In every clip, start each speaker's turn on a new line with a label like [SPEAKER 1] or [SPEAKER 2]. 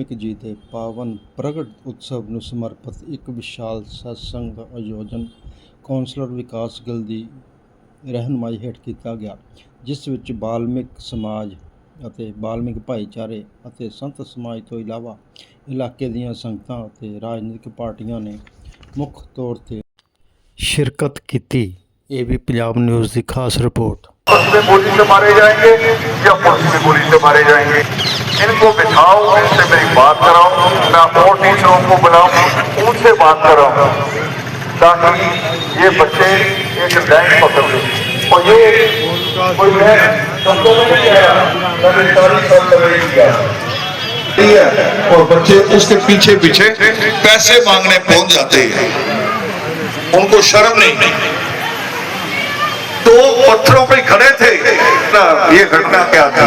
[SPEAKER 1] ਵਾਲਮੀਕ ਜੀ ਦੇ ਪਾਵਨ ਪ੍ਰਗਟ ਉਤਸਵ ਨੂੰ ਸਮਰਪਿਤ ਇੱਕ ਵਿਸ਼ਾਲ ਸਤਸੰਗ ਦਾ ਆਯੋਜਨ ਕੌਂਸਲਰ ਵਿਕਾਸ ਗਿੱਲ ਦੀ ਰਹਿਨਮਾਈ ਹੇਠ ਕੀਤਾ ਗਿਆ, ਜਿਸ ਵਿੱਚ ਵਾਲਮੀਕ ਸਮਾਜ ਅਤੇ ਬਾਲਮਿਕ ਭਾਈਚਾਰੇ ਅਤੇ ਸੰਤ ਸਮਾਜ ਤੋਂ ਇਲਾਵਾ ਇਲਾਕੇ ਦੀਆਂ ਸੰਗਤਾਂ ਅਤੇ ਰਾਜਨੀਤਿਕ ਪਾਰਟੀਆਂ ਨੇ ਮੁੱਖ ਤੌਰ ਤੇ ਸ਼ਿਰਕਤ ਕੀਤੀ। ਇਹ ਵੀ ਪੰਜਾਬ ਨਿਊਜ਼ ਦੀ ਖਾਸ ਰਿਪੋਰਟ।
[SPEAKER 2] ਪੁਲਿਸ में गोली से मारे जाएंगे या पुलिस में इनको बिठाओ इनसे मेरी बात कराओ मैं और टीचरों को बुलाऊं उनसे बात कराऊं ताकि ये बच्चे एक रैंक पकड़ लें। और ये कोई मैं किया
[SPEAKER 3] है। और बच्चे उसके पीछे पीछे पैसे मांगने पहुँच जाते हैं। उनको शर्म नहीं तो पत्थरों पे खड़े थे। ना, ये घटना क्या थी?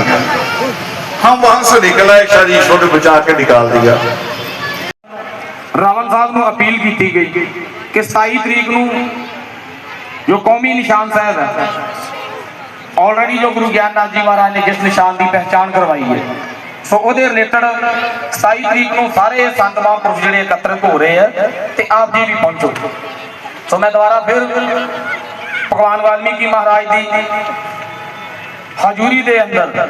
[SPEAKER 3] हम वहां से निकल आए शायद ईश्वर ने बचा के निकाल दिया
[SPEAKER 4] ਰਾਵਲ ਸਾਹਿਬ ਨੂੰ ਅਪੀਲ ਕੀਤੀ ਗਈ ਕਿ 27 ਤਰੀਕ ਨੂੰ ਜੋ ਕੌਮੀ ਨਿਸ਼ਾਨ ਸਾਹਿਬ ਹੈ ਆਲਰੇਡੀ ਜੋ ਗੁਰੂ ਗਿਆਨਨਾਥ ਜੀ ਮਹਾਰਾਜ ਨੇ ਜਿਸ ਨਿਸ਼ਾਨ ਦੀ ਪਹਿਚਾਣ ਕਰਵਾਈ ਹੈ ਸੋ ਉਹਦੇ ਰਿਲੇਟਡ 27 ਤਰੀਕ ਨੂੰ ਸਾਰੇ ਸੰਤ ਮਹਾਂਪੁਰਸ਼ ਜਿਹੜੇ ਇਕੱਤਰਿਤ ਹੋ ਰਹੇ ਆ ਤੇ ਆਪ ਜੀ ਵੀ ਪਹੁੰਚੋ ਸੋ ਮੈਂ ਦੁਬਾਰਾ ਫਿਰ ਭਗਵਾਨ ਵਾਲਮੀਕੀ ਮਹਾਰਾਜ ਦੀ ਹਜ਼ੂਰੀ ਦੇ ਅੰਦਰ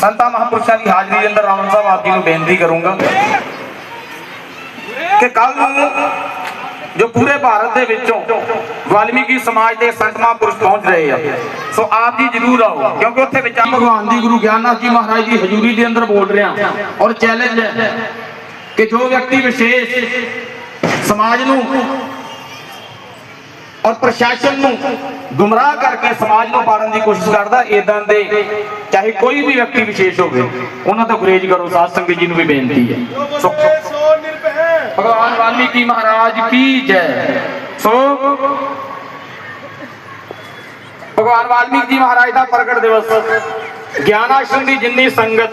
[SPEAKER 4] ਸੰਤਾਂ ਮਹਾਂਪੁਰਸ਼ਾਂ ਦੀ ਹਾਜ਼ਰੀ ਦੇ ਅੰਦਰ ਰਾਵਣ ਸਾਹਿਬ ਆਪ ਜੀ ਨੂੰ ਬੇਨਤੀ ਕਰੂੰਗਾ ਕਿ ਕੱਲ ਜੋ ਪੂਰੇ ਭਾਰਤ ਦੇ ਵਿੱਚੋਂ ਵਾਲਮੀਕੀ ਸਮਾਜ ਦੇ ਸੰਤ ਮਹਾਂਪੁਰਸ਼ ਪਹੁੰਚ ਰਹੇ ਆ, ਸੋ ਆਪ ਜੀ ਜਰੂਰ ਆਓ, ਕਿਉਂਕਿ ਉੱਥੇ ਵਿੱਚ ਭਗਵਾਨ ਦੀ ਗੁਰੂ ਗਿਆਨਨਾਥ ਜੀ ਮਹਾਰਾਜ ਦੀ ਹਜ਼ੂਰੀ ਦੇ ਅੰਦਰ ਬੋਲ ਰਿਹਾ ਔਰ ਚੈਲੰਜ ਹੈ ਕਿ ਜੋ ਵਿਅਕਤੀ ਵਿਸ਼ੇਸ਼ ਸਮਾਜ ਨੂੰ ਔਰ ਪ੍ਰਸ਼ਾਸਨ ਨੂੰ ਗੁੰਮਰਾਹ ਕਰਕੇ ਸਮਾਜ ਨੂੰ ਪਾੜਨ ਦੀ ਕੋਸ਼ਿਸ਼ ਕਰਦਾ ਇਦਾਂ ਦੇ ਚਾਹੇ ਕੋਈ ਵੀ ਵਿਅਕਤੀ ਵਿਸ਼ੇਸ਼ ਹੋਵੇ ਉਹਨਾਂ ਤੋਂ ਗੁਰੇਜ਼ ਕਰੋ ਸਾਧ ਸੰਗਤ ਜੀ ਨੂੰ ਵੀ ਬੇਨਤੀ ਹੈ। ਸੋ ਭਗਵਾਨ ਵਾਲਮੀਕੀ ਮਹਾਰਾਜ ਕੀ ਜੈ। ਸੋ ਭਗਵਾਨ ਵਾਲਮੀਕੀ ਜੀ ਮਹਾਰਾਜ ਦਾ ਪ੍ਰਗਟ ਦਿਵਸ ਗਿਆਨ ਆਸ਼ਰਮ ਦੀ ਜਿੰਨੀ ਸੰਗਤ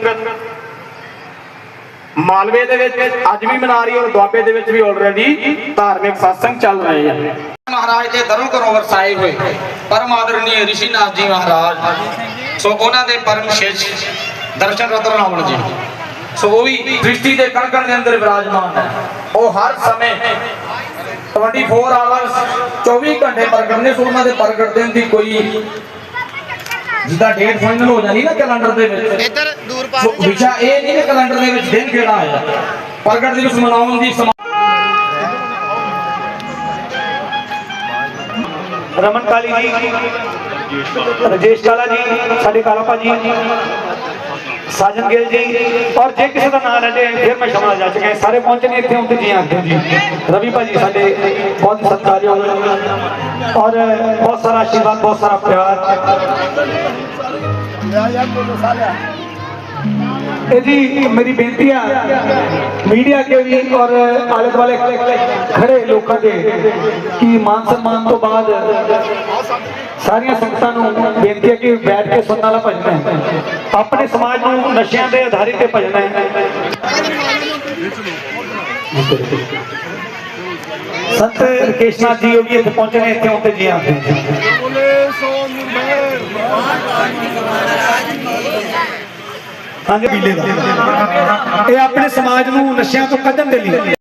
[SPEAKER 4] ਮਾਲਵੇ ਦੇ ਵਿੱਚ ਅੱਜ ਵੀ ਮਨਾ ਰਹੀ ਔਰ ਦੁਆਬੇ ਦੇ ਵਿੱਚ ਵੀ ਆਲਰੇਡੀ ਧਾਰਮਿਕ satsang ਚੱਲ ਰਹੇ ਆ। ਮਹਾਰਾਜ ਦੇ ਦਰੋਂ ਘਰੋਂ ਵਰਸਾਏ ਹੋਏ ਪਰਮ ਆਦਰਣੀय ਰਿਸ਼ੀਨਾਥ ਜੀ ਮਹਾਰਾਜ। ਸੋ ਉਹਨਾਂ ਦੇ ਪਰਮ ਸ਼ੇਸ਼ ਦਰਸ਼ਨ ਰਤਨ ਰਾਵਣ ਜੀ। ਸੋ ਉਹ ਵੀ ਦ੍ਰਿਸ਼ਟੀ ਦੇ ਕਣਕਣ ਦੇ ਅੰਦਰ ਵਿਰਾਜਮਾਨ ਹੈ ਉਹ ਹਰ ਸਮੇਂ 24 ਆਵਰਸ 24 ਘੰਟੇ ਪ੍ਰਗਟ ਨੇ ਸੋ ਉਹਨਾਂ ਦੇ ਪ੍ਰਗਟ ਦੇਣ ਦੀ ਕੋਈ ਜਿੱਦਾਂ ਡੇਟ ਫਾਈਨਲ ਹੋ ਜਾਣੀ ਨਾ ਕੈਲੰਡਰ ਦੇ ਵਿੱਚ।
[SPEAKER 5] ਇੱਧਰ ਦੂਰ ਪਾ
[SPEAKER 4] ਸੋ ਵਿਸ਼ਾ ਇਹ ਨਹੀਂ ਕਿ ਕੈਲੰਡਰ ਦੇ ਵਿੱਚ ਦਿਨ ਕਿਹੜਾ ਆਇਆ। ਪ੍ਰਗਟ ਦਿਵਸ ਮਨਾਉਣ ਦੀ
[SPEAKER 6] ਰਮਨ ਕਾਲੀ ਜੀ, ਰਜੇਸ਼ ਕਾਲਾ ਜੀ, ਸਾਡੇ ਕਾਲਾ ਭਾਜੀ, ਸਾਜਨ ਗਿੱਲ ਜੀ, ਔਰ ਜੇ ਕਿਸੇ ਦਾ ਨਾਮ ਲੈ ਜੇ ਫਿਰ ਮੈਂ ਸ਼ਮਾ ਜਾ ਚੁੱਕਿਆ। ਸਾਰੇ ਪਹੁੰਚੇ ਨੇ ਇੱਥੇ ਹੁੰਦੇ ਜੀ ਆਖਦੇ ਜੀ। ਰਵੀ ਭਾਜੀ, ਸਾਡੇ ਬਹੁਤ ਹੀ ਸਤਿਕਾਰਯੋਗ ਔਰ ਬਹੁਤ ਸਾਰਾ ਆਸ਼ੀਰਵਾਦ, ਬਹੁਤ ਸਾਰਾ ਪਿਆਰ। ਇਹ ਜੀ ਮੇਰੀ ਬੇਨਤੀ ਆ, ਮੀਡੀਆ ਕੇ ਵੀ ਔਰ ਆਲੇ ਦੁਆਲੇ ਖੜੇ ਲੋਕਾਂ ਦੇ ਕਿ ਮਾਨ ਸਨਮਾਨ ਤੋਂ ਬਾਅਦ ਸਾਰੀਆਂ ਸੰਗਤਾਂ ਨੂੰ ਬੇਨਤੀ ਹੈ ਕਿ ਬੈਠ ਕੇ ਸੁਣਨ ਵਾਲਾ ਭਜਨ ਹੈ। ਆਪਣੇ ਸਮਾਜ ਨੂੰ ਨਸ਼ਿਆਂ ਦੇ ਆਧਾਰਿਤ ਤੇ ਭਜਨ ਹੈ। ਸੰਤ ਰਕੇਸ਼ਨਾਥ ਜੀ ਉਹ ਵੀ ਇੱਥੇ ਪਹੁੰਚੇ ਨੇ, ਇੱਥੇ ਹੁੰਦੇ ਜੀ ਆਉਂਦੇ ਹਾਂਜੀ ਪੀਲੇ ਦਾ। ਇਹ ਆਪਣੇ ਸਮਾਜ ਨੂੰ ਨਸ਼ਿਆਂ ਤੋਂ ਕੱਢਣ ਦੇ ਲਈ।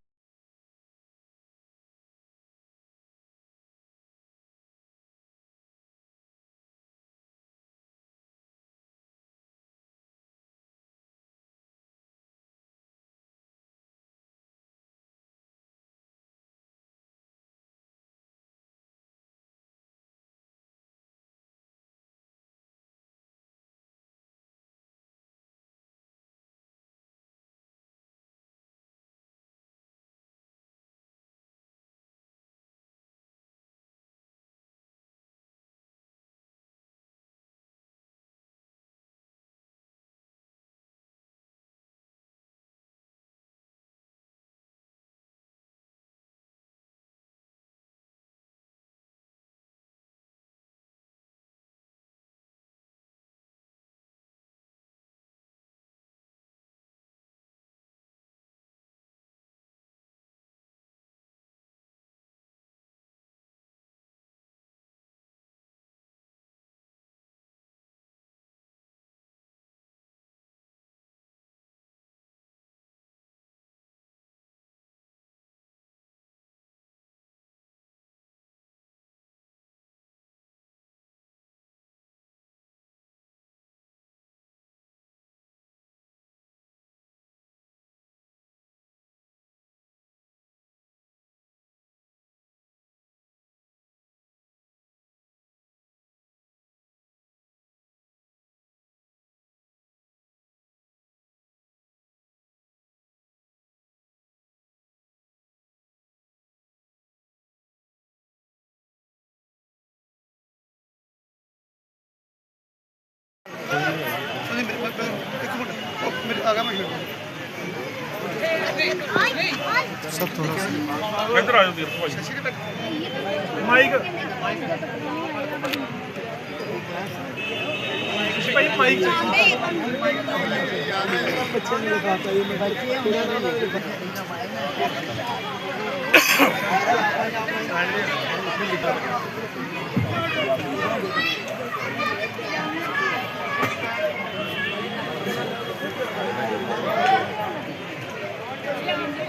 [SPEAKER 5] ਤੁਸੀਂ ਮੇਰੇ- ਮੇਰੇ- ਮੇਰੇ- ਇੱਕ ਮਿੰਟ ਉਹ ਮੇਰੇ ਆ ਗਿਆ ਮੈਂ ਇੱਧਰ
[SPEAKER 7] ਆ ਜਾਓ ਵੀਰ ਭਾਈ। ਮਾਈਕ। ਭਾਈ, ਮਾਈਕ।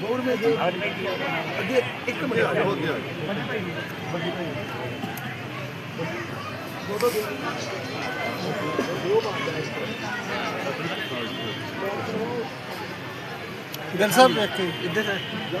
[SPEAKER 7] ਬੋਰ ਮੇ ਇੱਥੇ ਇੱਧਰ ਜਾ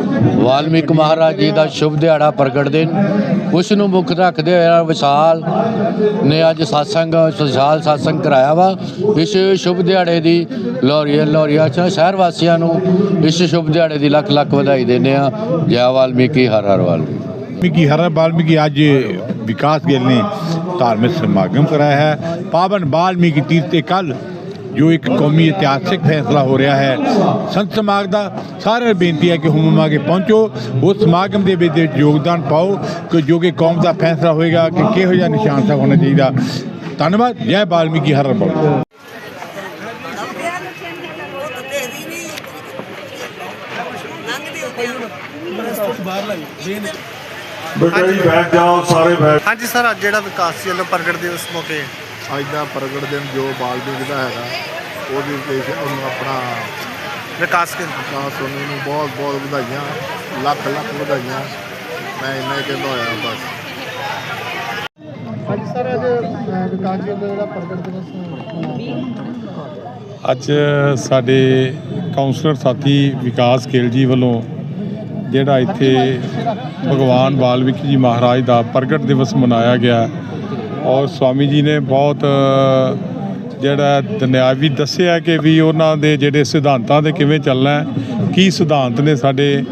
[SPEAKER 5] ਵਾਲਮੀਕ ਮਹਾਰਾਜ ਜੀ ਦਾ ਸ਼ੁਭ ਦਿਹਾੜਾ ਪ੍ਰਗਟ ਦਿਨ ਉਸ ਨੂੰ ਮੁੱਖ ਰੱਖਦੇ ਹੋਏ ਵਿਸ਼ਾਲ ਨੇ ਅੱਜ satsang ਵਿਸ਼ਾਲ satsang ਕਰਾਇਆ ਵਾ ਇਸ ਸ਼ੁਭ ਦਿਹਾੜੇ ਦੀ ਲੋਰੀਆ ਲੋਰੀਆ ਚ ਸ਼ਹਿਰ ਵਾਸੀਆਂ ਨੂੰ ਇਸ ਸ਼ੁਭ ਦਿਹਾੜੇ ਦੀ ਲੱਖ ਲੱਖ ਵਧਾਈ ਦਿੰਦੇ ਆ ਜੈ ਵਾਲਮੀਕੀ ਹਰ ਹਰ ਵਾਲਮੀਕੀ
[SPEAKER 8] वाल्मीकि हर वाल्मीकि आज विकास गेल ने धार्मिक समागम कराया है पावन वाल्मीकि तीर्थ ते कल ਜੋ ਇੱਕ ਕੌਮੀ ਇਤਿਹਾਸਿਕ ਫੈਸਲਾ ਹੋ ਰਿਹਾ ਹੈ। ਸੰਤ ਸਮਾਜ ਦਾ ਸਾਰਿਆਂ ਬੇਨਤੀ ਹੈ ਕਿ ਹੁਮ ਕੇ ਪਹੁੰਚੋ। ਉਸ ਸਮਾਗਮ ਦੇ ਵਿੱਚ ਯੋਗਦਾਨ ਪਾਓ ਕਿ ਜੋ ਕਿ ਕੌਮ ਦਾ ਫੈਸਲਾ ਹੋਏਗਾ ਕਿ ਕਿਹੋ ਜਿਹਾ ਨਿਸ਼ਾਨ ਸਾਹਿਬ ਹੋਣਾ ਚਾਹੀਦਾ। ਧੰਨਵਾਦ। ਜੈ ਵਾਲਮੀਕੀ। ਹਰ ਵਾਲਮੀਕੀ
[SPEAKER 3] ਬੇਟਾ ਜੀ ਬੈਠ ਜਾਓ ਸਾਰੇ ਬੈਠ
[SPEAKER 7] ਹਾਂਜੀ ਸਰ, ਅੱਜ ਜਿਹੜਾ ਵਿਕਾਸ ਵੱਲੋਂ ਪ੍ਰਗਟ ਦਿਵਸ ਮੌਕੇ
[SPEAKER 9] ਅੱਜ ਦਾ ਪ੍ਰਗਟ ਦਿਨ ਜੋ ਬਾਲਮੀਕ ਦਾ ਹੈਗਾ ਉਹਦੇ ਉਦੇਸ਼ ਉਹਨੂੰ ਆਪਣਾ
[SPEAKER 7] ਵਿਕਾਸ ਕੇ
[SPEAKER 9] ਵਿਕਾਸ ਸੋਨੀ ਨੂੰ ਬਹੁਤ ਬਹੁਤ ਵਧਾਈਆਂ ਲੱਖ ਲੱਖ ਵਧਾਈਆਂ। ਮੈਂ ਇੰਨਾ ਹੀ ਕਹਿੰਦਾ ਹੋਇਆ ਬਸ।
[SPEAKER 7] ਹਾਂਜੀ ਸਰ ਅੱਜ ਵਿਕਾਸ ਜੀ ਜਿਹੜਾ ਪ੍ਰਗਟ ਦਿਵਸ
[SPEAKER 8] ਅੱਜ ਸਾਡੇ ਕਾਉਂਸਲਰ ਸਾਥੀ ਵਿਕਾਸ ਗਿੱਲ ਜੀ ਵੱਲੋਂ ਜਿਹੜਾ ਇੱਥੇ ਭਗਵਾਨ ਵਾਲਮੀਕੀ ਜੀ ਮਹਾਰਾਜ ਦਾ ਪ੍ਰਗਟ ਦਿਵਸ ਮਨਾਇਆ ਗਿਆ। ਔਰ ਸਵਾਮੀ ਜੀ ਨੇ ਬਹੁਤ ਜਿਹੜਾ ਦੁਨਿਆਵੀ ਦੱਸਿਆ ਕਿ ਵੀ ਉਹਨਾਂ ਦੇ ਜਿਹੜੇ ਸਿਧਾਂਤਾਂ ਤੇ ਕਿਵੇਂ ਚੱਲਣਾ ਕੀ ਸਿਧਾਂਤ ਨੇ ਸਾਡੇ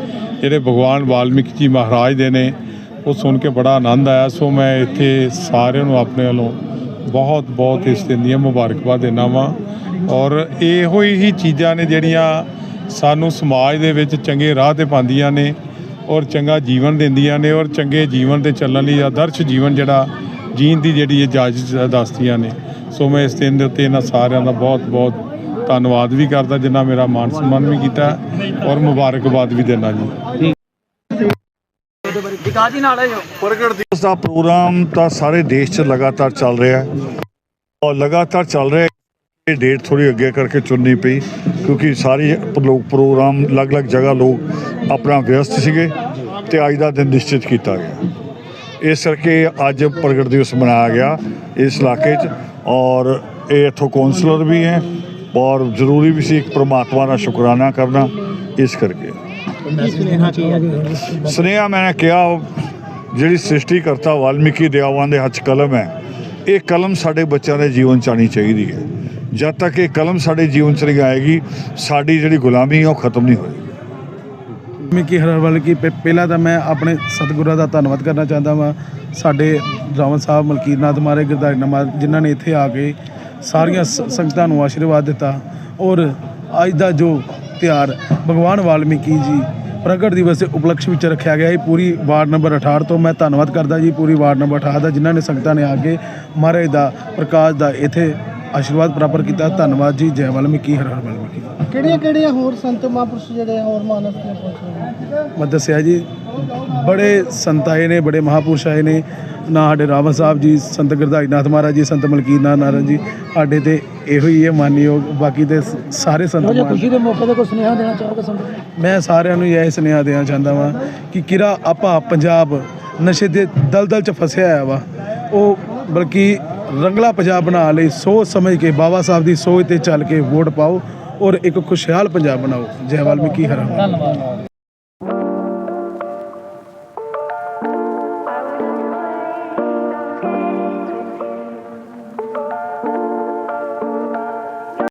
[SPEAKER 8] ਜਿਹੜੇ ਭਗਵਾਨ ਵਾਲਮੀਕੀ ਜੀ ਮਹਾਰਾਜ ਦੇ ਨੇ, ਉਹ ਸੁਣ ਕੇ ਬੜਾ ਆਨੰਦ ਆਇਆ। ਸੋ ਮੈਂ ਇੱਥੇ ਸਾਰਿਆਂ ਨੂੰ ਆਪਣੇ ਵੱਲੋਂ ਬਹੁਤ ਬਹੁਤ ਇਸ ਦਿਨ ਦੀਆਂ ਮੁਬਾਰਕਬਾਦ ਦੇਣਾ ਵਾਂ। ਔਰ ਇਹੋ ਹੀ ਚੀਜ਼ਾਂ ਨੇ ਜਿਹੜੀਆਂ ਸਾਨੂੰ ਸਮਾਜ ਦੇ ਵਿੱਚ ਚੰਗੇ ਰਾਹ ਤੇ ਪਾਉਂਦੀਆਂ ਨੇ ਔਰ ਚੰਗਾ ਜੀਵਨ ਦਿੰਦੀਆਂ ਨੇ ਔਰ ਚੰਗੇ ਜੀਵਨ ਤੇ ਚੱਲਣ ਲਈ ਆਦਰਸ਼ ਜੀਵਨ ਜਿਹੜਾ ਜੀਣ ਦੀ ਜਿਹੜੀ ਇਜਾਜ਼ਤ ਦੱਸਦੀਆਂ ਨੇ, ਸੋ ਮੈਂ ਇਸ ਦਿਨ ਦੇ ਉੱਤੇ ਇਹਨਾਂ ਸਾਰਿਆਂ ਦਾ ਬਹੁਤ ਬਹੁਤ ਧੰਨਵਾਦ ਵੀ ਕਰਦਾ, ਜਿਨ੍ਹਾਂ ਮੇਰਾ ਮਾਨ ਸਨਮਾਨ ਵੀ ਕੀਤਾ ਔਰ ਮੁਬਾਰਕਬਾਦ ਵੀ ਦੇਣਾ ਜੀ।
[SPEAKER 3] ਪ੍ਰਗਟ ਦਿਵਸ ਦਾ ਪ੍ਰੋਗਰਾਮ ਤਾਂ ਸਾਰੇ ਦੇਸ਼ 'ਚ ਲਗਾਤਾਰ ਚੱਲ ਰਿਹਾ ਔਰ ਲਗਾਤਾਰ ਚੱਲ ਰਿਹਾ ਇਹ ਡੇਟ ਥੋੜੀ ਅੱਗੇ ਕਰਕੇ ਚੁਣਨੀ ਪਈ, ਕਿਉਂਕਿ ਸਾਰੇ ਲੋਕ ਪ੍ਰੋਗਰਾਮ, ਅਲੱਗ-ਅਲੱਗ ਜਗ੍ਹਾ ਲੋਕ ਆਪਣਾ ਵਿਅਸਤ ਸੀਗੇ ਤੇ ਅੱਜ ਦਾ ਦਿਨ ਨਿਸ਼ਚਿਤ ਕੀਤਾ ਗਿਆ। ਇਸ ਕਰਕੇ ਅੱਜ ਪ੍ਰਗਟ ਦਿਵਸ ਮਨਾਇਆ ਗਿਆ ਇਸ ਇਲਾਕੇ 'ਚ ਔਰ ਇਹ ਇੱਥੋਂ ਕੌਂਸਲਰ ਵੀ ਹੈ ਔਰ ਜ਼ਰੂਰੀ ਵੀ ਸੀ ਇੱਕ ਪ੍ਰਮਾਤਮਾ ਦਾ ਸ਼ੁਕਰਾਨਾ ਕਰਨਾ ਇਸ ਕਰਕੇ। ਸੁਨੇਹਾ ਮੈਂ ਕਿਹਾ, ਜਿਹੜੀ ਸ੍ਰਿਸ਼ਟੀ ਕਰਤਾ ਵਾਲਮੀਕੀ ਦਿਆਵਾਂ ਦੇ ਹੱਥ ਕਲਮ ਹੈ, ਇਹ ਕਲਮ ਸਾਡੇ ਬੱਚਿਆਂ ਦੇ ਜੀਵਨ 'ਚ ਆਉਣੀ ਚਾਹੀਦੀ ਹੈ। ਜਦ ਤੱਕ ਇਹ ਕਲਮ ਸਾਡੇ ਜੀਵਨ 'ਚ ਨਹੀਂ ਆਏਗੀ, ਸਾਡੀ ਜਿਹੜੀ ਗੁਲਾਮੀ ਹੈ ਉਹ ਖਤਮ ਨਹੀਂ ਹੋਏਗੀ।
[SPEAKER 10] ਮਿੱਕੀ ਹਰਵਲ ਕੀ ਪਹਿ- ਪਹਿਲਾਂ ਤਾਂ ਮੈਂ ਆਪਣੇ ਸਤਿਗੁਰਾਂ ਦਾ ਧੰਨਵਾਦ ਕਰਨਾ ਚਾਹੁੰਦਾ ਵਾਂ। ਸਾਡੇ ਰਾਵਣ ਸਾਹਿਬ, ਮਲਕੀਰਨਾਥ ਮਾਰੇ ਗਿਰਧਾਰੀ ਨਮਾਜ਼ ਜਿਨ੍ਹਾਂ ਨੇ ਇੱਥੇ ਆ ਕੇ ਸਾਰੀਆਂ ਸ- ਸੰਗਤਾਂ ਨੂੰ ਆਸ਼ੀਰਵਾਦ ਦਿੱਤਾ। ਔਰ ਅੱਜ ਦਾ ਜੋ ਤਿਉਹਾਰ, ਭਗਵਾਨ ਵਾਲਮੀਕੀ ਜੀ ਪ੍ਰਗਟ ਦਿਵਸ ਦੇ ਉਪਲਕਸ਼ ਵਿੱਚ ਰੱਖਿਆ ਗਿਆ ਹੈ ਪੂਰੀ ਵਾਰਡ ਨੰਬਰ 68 ਤੋਂ ਮੈਂ ਧੰਨਵਾਦ ਕਰਦਾ ਜੀ, ਪੂਰੀ ਵਾਰਡ ਨੰਬਰ 68 ਦਾ ਜਿਨ੍ਹਾਂ ਨੇ ਸੰਗਤਾਂ ਨੇ ਆ ਕੇ ਮਹਾਰਾਜ ਦਾ ਪ੍ਰਕਾਸ਼ ਦਾ ਇੱਥੇ ਆਸ਼ੀਰਵਾਦ ਪ੍ਰਾਪਤ ਕੀਤਾ। ਧੰਨਵਾਦ ਜੀ। ਜੈ ਵਾਲਮੀਕੀ ਹਰ ਹਰ ਵਾਲਮੀਕੀ
[SPEAKER 7] ਕਿਹੜੀਆਂ ਕਿਹੜੀਆਂ ਹੋਰ ਸੰਤ ਮਹਾਂਪੁਰਸ਼ ਜਿਹੜੇ ਹੋਰ ਮਾਨਸ ਤੇ ਪਹੁੰਚੇ?
[SPEAKER 10] ਮੈਂ ਦੱਸਿਆ ਜੀ ਬੜੇ ਸੰਤ ਆਏ ਨੇ ਬੜੇ ਮਹਾਪੁਰਸ਼ ਆਏ ਨੇ। ਨਾ ਸਾਡੇ ਰਾਵਣ ਸਾਹਿਬ ਜੀ ਸੰਤ ਗੁਰਦਾਈ ਨਾਥ ਮਹਾਰਾਜ ਜੀ ਸੰਤ ਮਲਕੀਤ ਨਾਥ ਨਾਰਾਇਣ ਜੀ ਸਾਡੇ ਤੇ ਇਹੋ ਹੀ ਹੈ ਮਾਨਯੋਗ। ਬਾਕੀ ਤੇ ਸਾਰੇ ਸੰਤ ਮਾਨ-
[SPEAKER 7] ਖੁਸ਼ੀ ਦੇ ਮੌਕੇ ਤੇ ਕੋਈ ਸੁਨੇਹਾ ਦੇਣਾ ਚਾਹੋਗੇ ਸੰਗਤ
[SPEAKER 10] ਮੈਂ ਸਾਰਿਆਂ ਨੂੰ ਇਹ ਸੁਨੇਹਾ ਦੇਣਾ ਚਾਹੁੰਦਾ ਵਾਂ ਕਿ ਕਿਰਾ ਆਪਾਂ ਪੰਜਾਬ ਨਸ਼ੇ ਦੇ ਦਲਦਲ ਚ ਫਸਿਆ ਹੋਇਆ ਵਾ। ਉਹ ਬਲਕਿ ਰੰਗਲਾ ਪੰਜਾਬ ਬਣਾ ਲਈ ਸੋਚ ਸਮਝ ਕੇ ਬਾਬਾ ਸਾਹਿਬ ਦੀ ਸੋਚ ਤੇ ਚੱਲ ਕੇ ਵੋਟ ਪਾਓ ਔਰ ਇੱਕ ਖੁਸ਼ਹਾਲ ਪੰਜਾਬ ਬਣਾਓ। ਜੈ ਵਾਲਮੀਕੀ ਹਰ ਹਰ